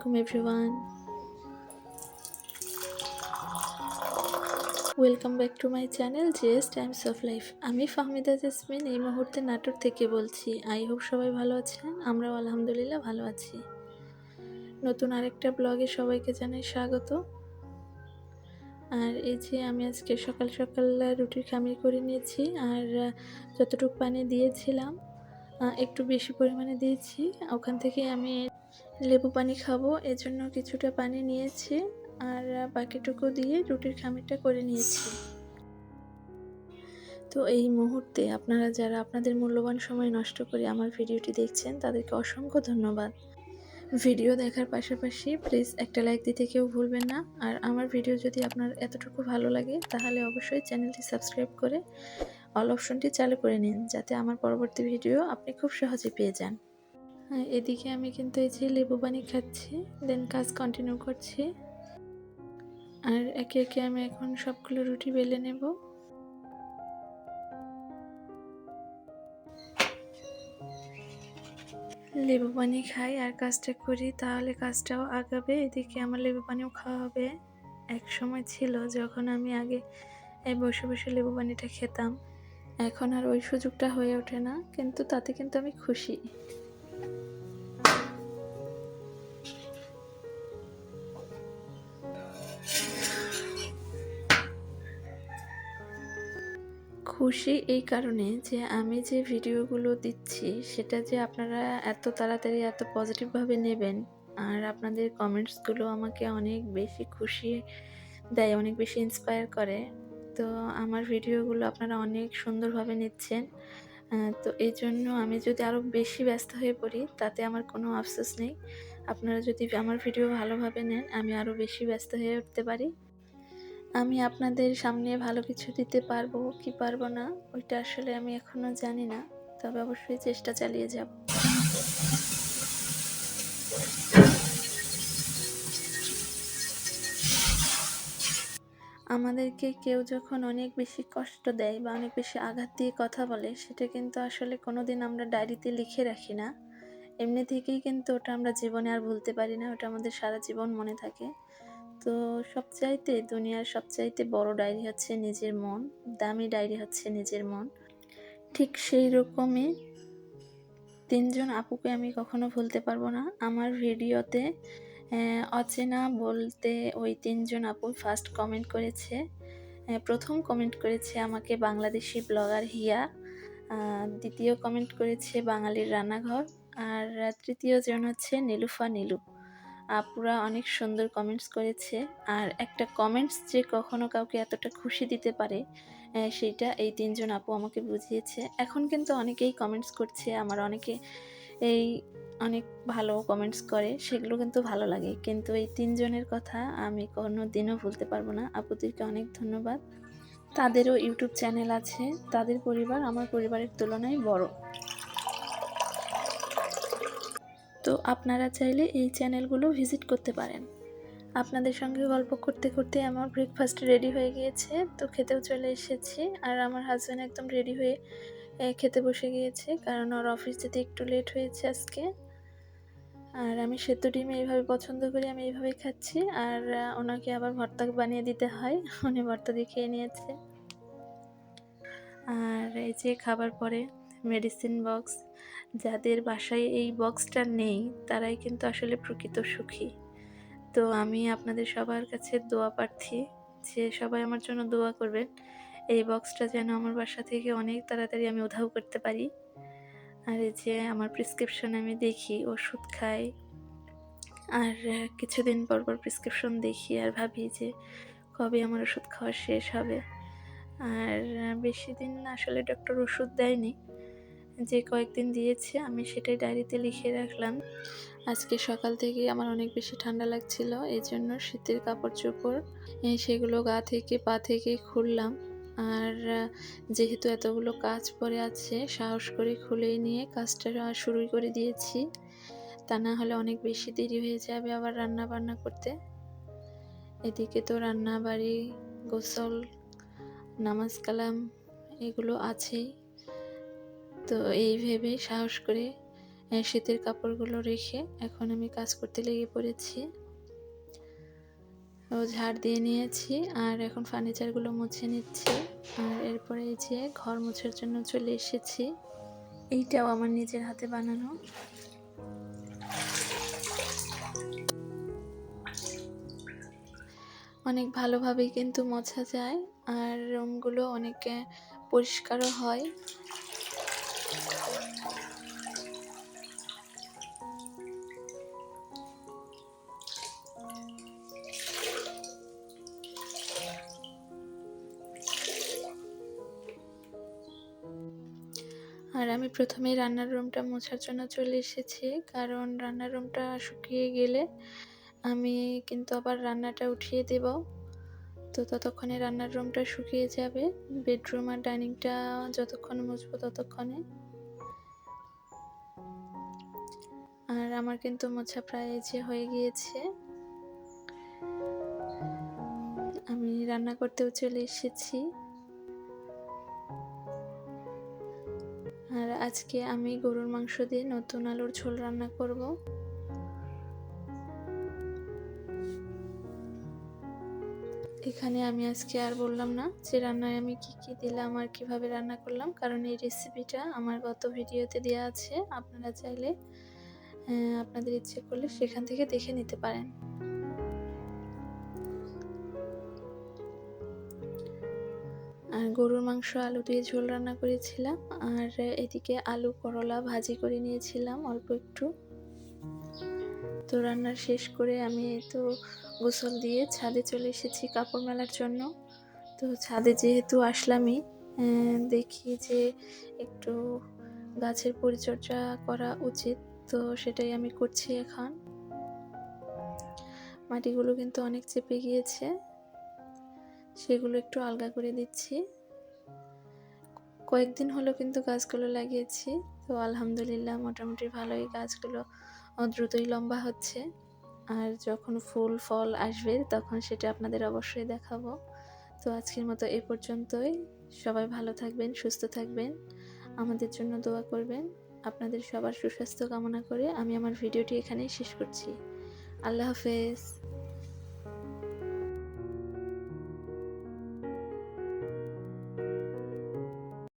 আলাইকুম everyone welcome back to my channel GS times of life আমি Fahmida jasmine, এই মুহূর্তে নাটোর থেকে বলছি। আই হোপ সবাই ভালো আছেন, আমরাও আলহামদুলিল্লাহ ভালো আছি। নতুন আরেকটা ব্লগে সবাইকে জানাই স্বাগত। আর এই যে আমি আজকে সকাল সকাল রুটির খামির করে নিয়েছি, আর যতটুকু পানি দিয়েছিলাম একটু বেশি পরিমাণে দিয়েছি। ওখান থেকে আমি লেবু পানি খাব, এজন্য কিছুটা পানি নিয়েছি আর বাকিটুকু দিয়ে রুটির খামিরটা করে নিয়েছি। তো এই মুহূর্তে আপনারা যারা আপনাদের মূল্যবান সময় নষ্ট করে আমার ভিডিওটি দেখছেন, তাদেরকে অসংখ্য ধন্যবাদ। ভিডিও দেখার পাশাপাশি প্লিজ একটা লাইক দিতে কেউ ভুলবেন না। আর আমার ভিডিও যদি আপনার এতটুকু ভালো লাগে, তাহলে অবশ্যই চ্যানেলটি সাবস্ক্রাইব করে অল অপশনটি চালু করে নিন, যাতে আমার পরবর্তী ভিডিও আপনি খুব সহজে পেয়ে যান। এদিকে আমি কিন্তু এই যে লেবু পানি খাচ্ছি দেন কাজ কন্টিনিউ করছি। আর একে একে আমি এখন সবগুলো রুটি বেলে নেব। লেবু পানি খাই আর কাজটা করি, তাহলে কাজটাও আগাবে। এদিকে আমার লেবু পানিও খাওয়া হবে। এক সময় ছিল যখন আমি আগে এই বসে বসে লেবু পানিটা খেতাম। এখন আর ওই সুযোগটা হয়ে ওঠে না, কিন্তু তাতে কিন্তু আমি খুশি। খুশি এই কারণে যে আমি যে ভিডিওগুলো দিচ্ছি, সেটা যে আপনারা এত তাড়াতাড়ি, এত পজিটিভভাবে নেবেন, আর আপনাদের কমেন্টসগুলো আমাকে অনেক বেশি খুশি দেয়, অনেক বেশি ইন্সপায়ার করে। তো আমার ভিডিওগুলো আপনারা অনেক সুন্দরভাবে নিচ্ছেন। তো এই জন্য আমি যদি আরও বেশি ব্যস্ত হয়ে পড়ি, তাতে আমার কোনো আফসোস নেই। আপনারা যদি আমার ভিডিও ভালোভাবে নেন, আমি আরও বেশি ব্যস্ত হয়ে উঠতে পারি। আমি আপনাদের সামনে ভালো কিছু দিতে পারব কি পারব না, ওইটা আসলে আমি এখনও জানি না। তবে অবশ্যই চেষ্টা চালিয়ে যাব। আমাদেরকে কেউ যখন অনেক বেশি কষ্ট দেয় বা অনেক বেশি আঘাত দিয়ে কথা বলে, সেটা কিন্তু আসলে কোনো দিন আমরা ডায়েরিতে লিখে রাখি না। এমনি থেকেই কিন্তু ওটা আমরা জীবনে আর ভুলতে পারি না, ওটা আমাদের সারা জীবন মনে থাকে। তো সবচাইতে দুনিয়ার সবচাইতে বড় ডায়েরি হচ্ছে নিজের মন, দামি ডায়েরি হচ্ছে নিজের মন। ঠিক সেই রকমই তিনজন আপুকে আমি কখনো ভুলতে পারব না। আমার ভিডিওতে অচেনা বলতে ওই তিনজন আপু ফার্স্ট কমেন্ট করেছে। প্রথম কমেন্ট করেছে আমাকে বাংলাদেশি ব্লগার হিয়া। দ্বিতীয় কমেন্ট করেছে বাঙালির রান্নাঘর। আর তৃতীয় জন হচ্ছে নীলুফা নীলু। আপুরা অনেক সুন্দর কমেন্টস করেছে। আর একটা কমেন্টস যে কখনো কাউকে এতটা খুশি দিতে পারে সেইটা এই তিনজন আপু আমাকে বুঝিয়েছে। এখন কিন্তু অনেকেই কমেন্টস করছে, আমার অনেকে এই অনেক ভালো কমেন্টস করে, সেগুলো কিন্তু ভালো লাগে। কিন্তু এই তিনজনের কথা আমি কোনো দিনও ভুলতে পারব না। আপুদেরকে অনেক ধন্যবাদ। তাদেরও ইউটিউব চ্যানেল আছে। তাদের পরিবার আমার পরিবারের তুলনায় বড়। তো আপনারা চাইলে এই চ্যানেলগুলো ভিজিট করতে পারেন। আপনাদের সঙ্গে গল্প করতে করতে আমার ব্রেকফাস্ট রেডি হয়ে গিয়েছে। তো খেতেও চলে এসেছি। আর আমার হাজব্যান্ড একদম রেডি হয়ে খেতে বসে গিয়েছে, কারণ ওর অফিস যেতে একটু লেট হয়েছে আজকে। আর আমি সেদ্ধ ডিম এইভাবে পছন্দ করি, আমি এইভাবে খাচ্ছি। আর ওনাকে আবার ভর্তা বানিয়ে দিতে হয়, উনি ভর্তা দিয়ে খেয়ে নিয়েছে। আর এই যে খাবার পরে মেডিসিন বক্স যাদের বাসায় এই বক্সটা নেই, তারাই কিন্তু আসলে প্রকৃত সুখী। তো আমি আপনাদের সবার কাছে দোয়া প্রার্থী যে সবাই আমার জন্য দোয়া করবেন। এই বক্সটা যেন আমার বাসা থেকে অনেক তাড়াতাড়ি আমি উধাও করতে পারি। আর এই যে আমার প্রেসক্রিপশন আমি দেখি, ওষুধ খাই। আর কিছুদিন পর পর প্রেসক্রিপশন দেখি আর ভাবি যে কবে আমার ওষুধ খাওয়া শেষ হবে। আর বেশি দিন আসলে ডক্টর ওষুধ দেয়নি। যে কয়েকদিন দিয়েছে, আমি সেটাই ডায়েরিতে লিখে রাখলাম। আজকে সকাল থেকে আমার অনেক বেশি ঠান্ডা লাগছিল এই জন্য শীতের কাপড় চোপড় সেগুলো গা থেকে, পা থেকে খুললাম। আর যেহেতু এতগুলো কাজ পড়ে আছে, সাহস করে খুলে নিয়ে কাজটা শুরু করে দিয়েছি। তা না হলে অনেক বেশি দেরি হয়ে যাবে আবার রান্না বান্না করতে। এদিকে তো রান্না বাড়ি গোসল, নামাজ কালাম এগুলো আছেই। তো এই ভেবে সাহস করে শীতের কাপড়গুলো রেখে এখন আমি কাজ করতে লেগে পড়েছি। ও, ঝাড় দিয়ে নিয়েছি আর এখন ফার্নিচারগুলো মুছে নিচ্ছি। আর এরপরে এই যে ঘর মোছার জন্য চলে এসেছি। এইটাও আমার নিজের হাতে বানানো। অনেক ভালোভাবেই কিন্তু মোছা যায় আর রুমগুলো অনেক পরিষ্কারও হয়। আর আমি প্রথমেই রান্নার রুমটা মোছার জন্য চলে এসেছি, কারণ রান্নার রুমটা শুকিয়ে গেলে আমি কিন্তু আবার রান্নাটা উঠিয়ে দেব। তো ততক্ষণে রান্নার রুমটা শুকিয়ে যাবে, বেডরুম আর ডাইনিংটা যতক্ষণ মুছবো ততক্ষণে। আর আমার কিন্তু মোছা প্রায় যে হয়ে গিয়েছে। আমি রান্না করতেও চলে এসেছি। আজকে আমি গরুর মাংস দিয়ে নতুন আলুর ঝোল রান্না করব। এখানে আমি আজকে আর বললাম না যে রান্নায় আমি কি কি দিলাম আর কীভাবে রান্না করলাম, কারণ এই রেসিপিটা আমার গত ভিডিওতে দেওয়া আছে। আপনারা চাইলে আপনাদের ইচ্ছে করলে সেখান থেকে দেখে নিতে পারেন। গরুর মাংস, আলু দিয়ে ঝোল রান্না করেছিলাম। আর এদিকে আলু, করলা ভাজি করে নিয়েছিলাম অল্প একটু। তো রান্নার শেষ করে আমি তো গোসল দিয়ে ছাদে চলে এসেছি কাপড় মেলার জন্য। তো ছাদে যেহেতু আসলামই দেখি যে একটু গাছের পরিচর্যা করা উচিত, তো সেটাই আমি করছি এখন। মাটিগুলো কিন্তু অনেক চেপে গিয়েছে। সেগুলো একটু আলগা করে দিচ্ছি। কয়েকদিন হলো কিন্তু গাছগুলো লাগিয়েছি, তো আলহামদুলিল্লাহ মোটামুটি ভালোই গাছগুলো দ্রুতই লম্বা হচ্ছে। আর যখন ফুল, ফল আসবে তখন সেটা আপনাদের অবশ্যই দেখাবো। তো আজকের মতো এ পর্যন্তই। সবাই ভালো থাকবেন, সুস্থ থাকবেন। আমাদের জন্য দোয়া করবেন। আপনাদের সবার সুস্বাস্থ্য কামনা করে আমি আমার ভিডিওটি এখানেই শেষ করছি। আল্লাহ হাফেজ।